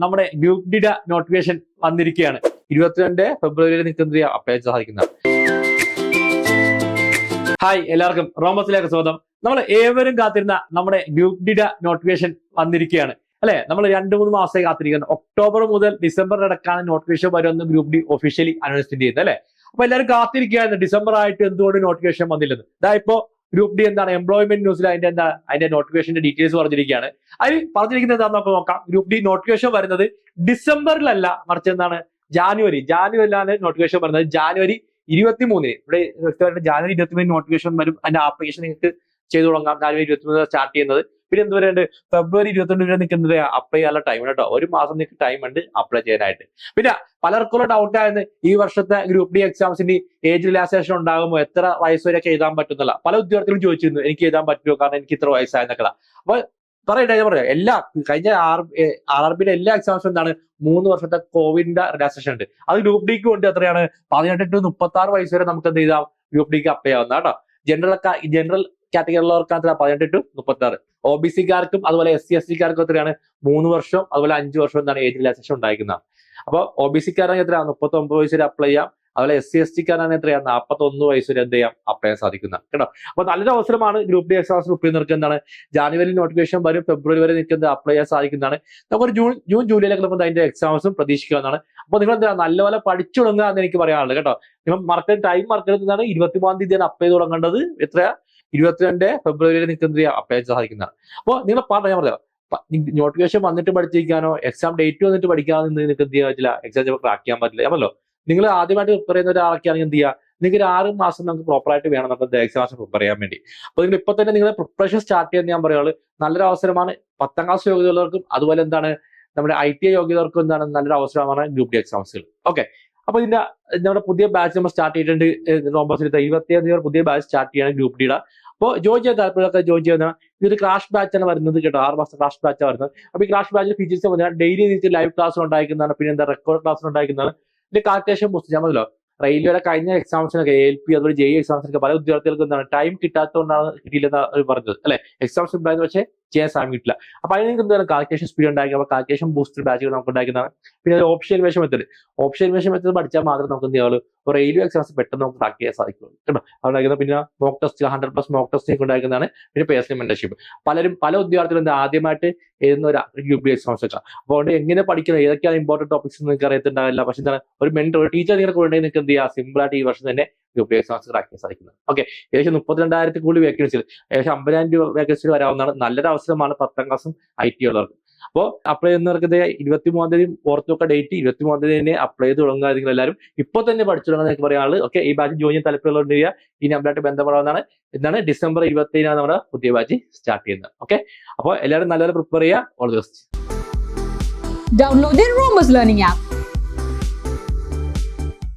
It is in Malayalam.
നമ്മുടെ ഗ്രൂപ്പ് ഡിഡ നോട്ടിഫിക്കേഷൻ വന്നിരിക്കുകയാണ്. ഇരുപത്തിരണ്ട് ഫെബ്രുവരിയിൽ നിൽക്കുന്നത് അപ്ലൈ സാധിക്കുന്ന. ഹായ് എല്ലാവർക്കും. റോമസിലേക്ക് സ്വാഗതം. നമ്മൾ ഏവരും കാത്തിരുന്ന നമ്മുടെ ഗ്രൂപ്പ് ഡിഡ നോട്ടിഫിക്കേഷൻ വന്നിരിക്കുകയാണ്. അല്ലെ? നമ്മൾ രണ്ട് മൂന്ന് മാസമായി കാത്തിരിക്കുന്നത് ഒക്ടോബർ മുതൽ ഡിസംബർ അടക്കാണ് നോട്ടിഫിക്കേഷൻ വരുമെന്ന് ഗ്രൂപ്പ് ഡി ഒഫീഷ്യലി അനൗൺസ്മെന്റ് ചെയ്യുന്നത് അല്ലെ? അപ്പൊ എല്ലാവരും കാത്തിരിക്കുകയായിരുന്നു. ഡിസംബർ ആയിട്ട് എന്തുകൊണ്ട് നോട്ടിഫിക്കേഷൻ വന്നില്ലെന്ന്. ഇതാ ഇപ്പോ ഗ്രൂപ്പ് ഡി എന്താണ്? എംപ്ലോയ്മെന്റ് ന്യൂസിൽ അതിന്റെ എന്താ അതിന്റെ നോട്ടിഫിക്കേഷന്റെ ഡീറ്റെയിൽസ് പറഞ്ഞിരിക്കുകയാണ്. അതിൽ പറഞ്ഞിരിക്കുന്നത് എന്താണെന്ന് നമുക്ക് നോക്കാം. ഗ്രൂപ്പ് ഡി നോട്ടിഫിക്കേഷൻ വരുന്നത് ഡിസംബറിലല്ല മറിച്ച് എന്താണ്? ജാനുവരി. ജാനുവരിയിലാണ് നോട്ടിഫിക്കേഷൻ വരുന്നത്. ജാനുവരി ഇരുപത്തി മൂന്നിന് ഇവിടെ വ്യക്തമായിട്ട് ജാനുവരി ഇരുപത്തി മൂന്നിന് നോട്ടിഫിക്കേഷൻ വരും. അതിന്റെ ആപ്ലിക്കേഷൻ നിങ്ങൾക്ക് ചെയ്തു തുടങ്ങാം. ജാനുവരി ഇരുപത്തി മൂന്ന് സ്റ്റാർട്ട് ചെയ്യുന്നത്. പിന്നെ എന്ത് പറയുന്നുണ്ട് ഫെബ്രുവരി ഇരുപത്തിരണ്ട് വരെ നിൽക്കുന്നത് അപ്ലൈ ചെയ്യാനുള്ള ടൈം കേട്ടോ ഒരു മാസം നിങ്ങൾക്ക് ടൈം ഉണ്ട് അപ്ലൈ ചെയ്യാനായിട്ട്. പിന്നെ പലർക്കുള്ള ഡൗട്ട് ആയിരുന്നു ഈ വർഷത്തെ ഗ്രൂപ്പ് ഡി എക്സാംസിന്റെ ഏജ് റിലാക്സേഷൻ ഉണ്ടാകുമോ? എത്ര വയസ്സ് വരെ എഴുതാൻ പറ്റുന്നില്ല പല ഉദ്യോഗാർത്ഥികളും ചോദിച്ചിരുന്നു എനിക്ക് എഴുതാൻ പറ്റുമോ? കാരണം എനിക്ക് ഇത്ര വയസ്സായെന്നൊക്കെ അപ്പൊ പറയട്ടെ ഞാൻ പറയാം. എല്ലാ കഴിഞ്ഞ ആർ ആർ ബിയുടെ എല്ലാ എക്സാംസും എന്താണ്? മൂന്ന് വർഷത്തെ കോവിഡിന്റെ റിലാക്സേഷൻ ഉണ്ട്. അത് ഗ്രൂപ്പ് ഡിക്ക് കൊണ്ട് എത്രയാണ്? പതിനെട്ട് ടു മുപ്പത്തി ആറ് വയസ്സ് വരെ നമുക്ക് എന്ത് ചെയ്താം? ഗ്രൂപ്പ് ഡിക്ക് അപ്ലൈ ആവുന്ന കേട്ടോ ജനറൽ ജനറൽ കാറ്റഗറിയുള്ളവർക്ക് എത്ര പതിനെട്ട് ടു മുപ്പത്തി ആറ് ഒ ബി സിക്കാർക്കും അതുപോലെ എസ് സി എസ് സിക്കാർക്കും എത്രയാണ്? മൂന്ന് വർഷം അതുപോലെ അഞ്ച് വർഷം എന്താണ് ഏജ് റിലാക്സേഷൻ ഉണ്ടായിരിക്കുന്നത്. അപ്പൊ ഒ ബി സിക്കാരാണെങ്കിൽ എത്രയാണ്? മുപ്പത്തി ഒമ്പത് വയസ്സ് വരെ അപ്ലൈ ചെയ്യാം. അതുപോലെ എസ് സി എസ് ടിക്കാരാണ് എത്രയാണ്? നാൽപ്പത്തി ഒന്ന് വയസ്സ് വരെ എന്ത് ചെയ്യാം? അപ്ലൈ ചെയ്യാൻ സാധിക്കുന്നത് കേട്ടോ? അപ്പൊ നല്ലൊരു അവസരമാണ് ഗ്രൂപ്പ് ഡി എക്സാംസ് ഗ്രൂപ്പിൽ നിൽക്കുക എന്താണ് ജാനുവരി നോട്ടിഫിക്കേഷൻ വരും ഫെബ്രുവരി വരെ നിൽക്കുന്നത് അപ്ലൈ ചെയ്യാൻ സാധിക്കുന്നതാണ്. നമുക്കൊരു ജൂൺ ജൂൺ ജൂലൈയിലൊക്കെ നമുക്ക് അതിന്റെ എക്സാംസും പ്രതീക്ഷിക്കാവുന്നതാണ് അപ്പൊ നിങ്ങൾ എന്താ നല്ലപോലെ പഠിച്ചു എന്ന് എനിക്ക് പറയാനുള്ളത് കേട്ടോ. നിങ്ങൾ മറക്കരുത് ടൈം മറക്കരുത് എന്നാണ് ഇരുപത്തിമൂന്നാം തീയതിയാണ് അപ്ലൈ തുടങ്ങേണ്ടത്. എത്രയാ? ഇരുപത്തിരണ്ട് ഫെബ്രുവരിയിൽ നിൽക്കുന്നത് അപ്ലൈ ചെയ്യാൻ അപ്പോൾ നിങ്ങൾ പറഞ്ഞ ഞാൻ പറയാം നോട്ടിഫിക്കേഷൻ വന്നിട്ട് പഠിച്ചിരിക്കാനോ എക്സാം ഡേറ്റ് വന്നിട്ട് പഠിക്കാതെ നിങ്ങൾക്ക് എന്ത് ചെയ്യാൻ പറ്റില്ല? എക്സാം ചിലപ്പോൾ ക്രാക്ക് ചെയ്യാൻ പറ്റില്ല. ആണല്ലോ നിങ്ങൾ ആദ്യമായിട്ട് പ്രിപ്പയർ ചെയ്യുന്ന ഒരാൾക്കാണെങ്കിൽ എന്ത് ചെയ്യുക നിങ്ങൾക്ക് ഒരു ആറ് മാസം നമുക്ക് പ്രോപ്പർ ആയിട്ട് വേണം നമുക്ക് എക്സാംസ് പ്രിപ്പയർ ചെയ്യാൻ വേണ്ടി. അപ്പൊ നിങ്ങൾ ഇപ്പൊ തന്നെ നിങ്ങൾ പ്രിപ്പറേഷൻ സ്റ്റാർട്ട് ചെയ്യാൻ ഞാൻ പറയുള്ളൂ നല്ലൊരു അവസരമാണ് പത്താം ക്ലാസ് യോഗ്യതയുള്ളവർക്കും അതുപോലെ എന്താണ് നമ്മുടെ ഐ ടി ഐ യോഗ്യതകൾക്കും എന്താണ് നല്ലൊരു അവസരമാണ് ഗ്രൂപ്പ് ഡി എക്സാംസുകൾ ഓക്കെ അപ്പൊ ഇതിന്റെ നമ്മുടെ പുതിയ ബാച്ച് നമ്മൾ സ്റ്റാർട്ട് ചെയ്തിട്ടുണ്ട് നോമ്പസിൽ ഇരുപത്തിയേഴ് തീയതി പുതിയ ബാച്ച് സ്റ്റാർട്ട് ചെയ്യണം ഗ്രൂപ്പ് ഡിയുടെ അപ്പോൾ ജോയിൻ ചെയ്യാൻ താല്പര്യമൊക്കെ ജോയിൻ ചെയ്യുന്ന ഇതൊരു ക്ലാഷ് ബാച്ച് ആണ് വരുന്നത് കേട്ടോ. ആറ് മാസം ക്രാഷ് ബാച്ച് വരുന്നത്. അപ്പൊ ഈ ക്ലാഷ് ബാച്ചിൽ ഫീച്ചേഴ്സ് പറഞ്ഞാൽ ഡെയിലി നിങ്ങൾക്ക് ലൈവ് ക്ലാസ് ഉണ്ടായിരിക്കുന്നതാണ് പിന്നെ എന്താ റെക്കോർഡ് ക്ലാസ് ഉണ്ടായിരിക്കുന്നതാണ് ഇതിന്റെ കാൽക്കുലേഷൻ പുസ്തകം മതിയല്ലോ റെയിൽവേയുടെ കഴിഞ്ഞ എക്സാംസിനൊക്കെ എൽ പി അതുപോലെ ജെ എക്സാംസിനൊക്കെ പല ഉദ്യോഗാർത്ഥികൾക്ക് എന്താണ് ടൈം കിട്ടാത്തതുകൊണ്ടാണ് കിട്ടിയില്ലെന്ന് പറഞ്ഞത്. അല്ലെ? എക്സാംസ് ഉണ്ടായിരുന്നു പക്ഷേ ചെയ്യാൻ സാധിക്കില്ല. അപ്പൊ അതിന് നിങ്ങൾക്ക് എന്താണ് കാൽക്കുലേഷൻ സ്പീഡ് ഉണ്ടാക്കി. അപ്പൊ കാൽക്കുലേഷൻ ബൂസ്റ്റർ ബാച്ചുകൾ നമുക്ക് ഉണ്ടാക്കുന്നതാണ് പിന്നെ option inversion method option inversion method പഠിച്ചാൽ മാത്രം നമുക്ക് എന്ത് ചെയ്യാവുള്ളൂ? റെയിൽവേ എക്സാംസ് പെട്ടെന്ന് നമുക്ക് ട്രാക്ക് ചെയ്യാൻ സാധിക്കുള്ളൂ. കേട്ടോ? ഉണ്ടാക്കുന്ന പിന്നെ mock test hundred plus mock test ഉണ്ടാക്കുന്നതാണ്. പിന്നെ പേഴ്സണൽ മെന്റർഷിപ്പ് പലരും പല ഉദ്യോഗാർത്ഥികളും ആദ്യമായിട്ട് എഴുതുന്ന ഒരു യു പി എക്സാംസ് ഒക്കെ അപ്പോൾ അതുകൊണ്ട് എങ്ങനെ പഠിക്കുന്നത് ഏതൊക്കെയാണ് ഇമ്പോർട്ടന്റ് ടോപ്പിക്സ് നിങ്ങൾക്ക് അറിയത്തുണ്ടാവില്ല പക്ഷെ എന്താണ്? ഒരു മെന്റർ ടീച്ചർ നിങ്ങളെ കൊണ്ടുപോയി നിങ്ങൾക്ക് എന്ത് ചെയ്യാം? സിമ്പിൾ ആയിട്ട് ഈ വർഷം തന്നെ പി എക്സാംസ് ക്രാക്ക് സാധിക്കുന്നത്. ഓക്കെ ഏകദേശം മുപ്പത്തിരണ്ടായിരത്തി കൂടുതൽ വേക്കൻസികൾ ഏകദേശം അമ്പതിനായിരം രൂപ വേക്കൻസികൾ വരാവുന്നതാണ്. നല്ലൊരു അവസരമാണ് പത്താം ക്ലാസ്സും ഐ ടി ഉള്ളവർക്ക്. അപ്പോൾ അപ്ലൈ ചെയ്യുന്നവർക്ക് ഇരുപത്തി മൂന്നാം തീയതി ഓർത്തൊക്കെ ഡേറ്റ് ഇരുപത്തി മൂന്നാം തീയതി തന്നെ അപ്ലൈ ചെയ്ത് തുടങ്ങുക എല്ലാവരും. ഇപ്പൊ തന്നെ പഠിച്ചു തുടങ്ങുന്ന പറയാനുള്ളത് ഓക്കെ ഈ ബാച്ച് ജോയിൻ ചെയ്യാൻ താല്പര്യമുള്ളവർ ഈ നമ്പറായിട്ട് ബന്ധപ്പെടാവുന്നതാണ്. എന്താണ് ഡിസംബർ ഇരുപത്തി ഏഴിനാണ് നമ്മുടെ പുതിയ ബാച്ച് സ്റ്റാർട്ട് ചെയ്യുന്നത്. ഓക്കെ അപ്പോൾ എല്ലാവരും നല്ലപോലെ പ്രിപ്പയർ ചെയ്യുക. All the best download the learning app